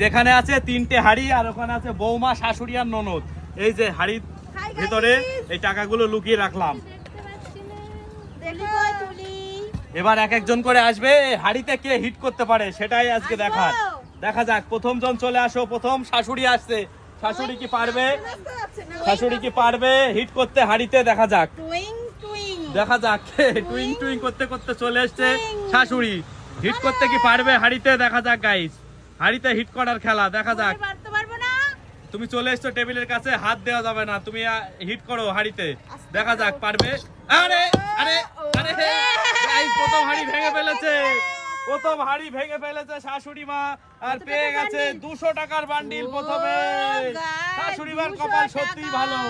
যেখানে আছে তিনটে হাড়ি আর ওখানে আছে বৌমা শাশুড়ি আর ননদ। এই যে হাড়ির. ভিতরে এই টাকাগুলো লুকিয়ে রাখলাম। এবার এক একজন করে আসবে এই হাড়িতে কে হিট করতে পারে সেটাই আজকে। দেখার। দেখা যাক প্রথম জন চলে আসো প্রথম শাশুড়ি আসছে। শাশুড়ি কি পারবে? শাশুড়ি কি পারবে? হিট করতে হাড়িতে দেখা যাক। টুইং টুইং দেখা যাক টুইং টুইং করতে করতে চলে এসছে শাশুড়ি। হিট করতে কি পারবে হাড়িতে দেখা যাক গাইস হাড়িতে হিট করার খেলা দেখা যাক। তুমি চলে এসছো টেবিলের কাছে হাত দেওয়া যাবে না তুমি হিট করো হাড়িতে। দেখা যাক পারবে? আরে আরে আরে প্রথম হাড়ি ভেঙে ফেলেছে। প্রথম হাড়ি ভেঙে ফেলেছে শাশুড়ি মা আর পেয়ে গেছে দুশো টাকার বান্ডিল প্রথমে। শাশুড়ি মার কপাল সত্যি ভালো।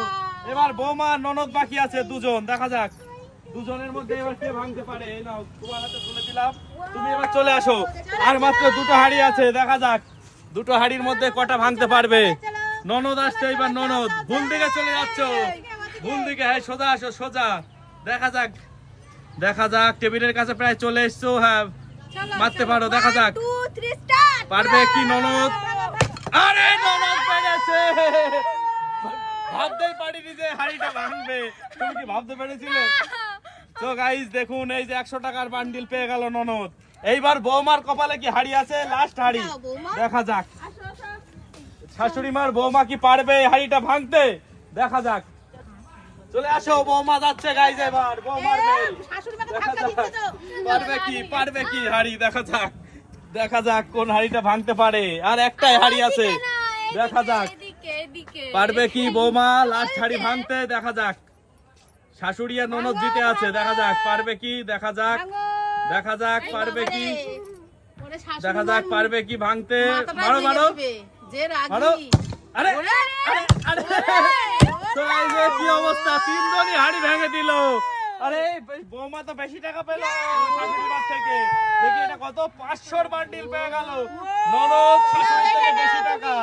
এবার বৌমা ননদ বাকি আছে দুজন দেখা যাক। দুজনের মধ্যে এবার কে ভাঙতে পারে? এই নাও তোমার হাতে তুলে দিলাম। তুমি এবার চলে আসো। আর মাত্র দুটো হাড়ি আছে দেখা যাক। দুটো হাড়ির মধ্যে কটা ভাঙতে পারবে। ননদ আসছে এবার ননদ। ভুল দিকে চলে যাচ্ছ। ভুল দিকে হ্যাঁ সোজা আসো সোজা। দেখা যাক। দেখা যাক টেবিলের কাছে প্রায় চলে এসছো হ্যাঁ। মারতে পারো দেখা যাক। পারবে কি ননদ? আরে ননদ পেরেছে ভাবতেই পারিনি যে হাড়িটা ভাঙবে। তুমি কি ভাবতে পেরেছিলে? তো গাইস দেখুন এই যে একশো টাকার বান্ডিল পেয়ে গেল ননদ। এইবার বৌমার কপালে কি হাড়ি আছে? লাস্ট হাড়ি। দেখা যাক। শাশুড়ি মার বৌমা কি পারবে এই হাড়িটা ভাঙতে? দেখা যাক। চলে আসো বৌমা যাচ্ছে গাইজ এবার। বৌমার পারবে কি পারবে কি হাড়ি? দেখা যাক। দেখা যাক কোন হাড়িটা ভাঙতে পারে। আর একটাই হাড়ি আছে। দেখা যাক। পারবে কি বৌমা? লাস্ট হাড়ি ভাঙতে। দেখা যাক। শাশুড়ি আর ননদ জিতে আছে। দেখা যাক পারবে কি? দেখা যাক। দেখা যাক পারবে কি? দেখা যাক পারবে কি ভাঙতে? মারো মারো। মারো। আরে আরে আরে। তো কি অবস্থা? তিনজনই হাড়ি ভেঙে দিল। আরে বৌমা তো বেশি টাকা পেল শাশুড়িমার থেকে। দেখি এটা কত? পাঁচশোর বান্ডিল পেয়ে গেল। ননদ শাশুড়ি থেকে বেশি টাকা।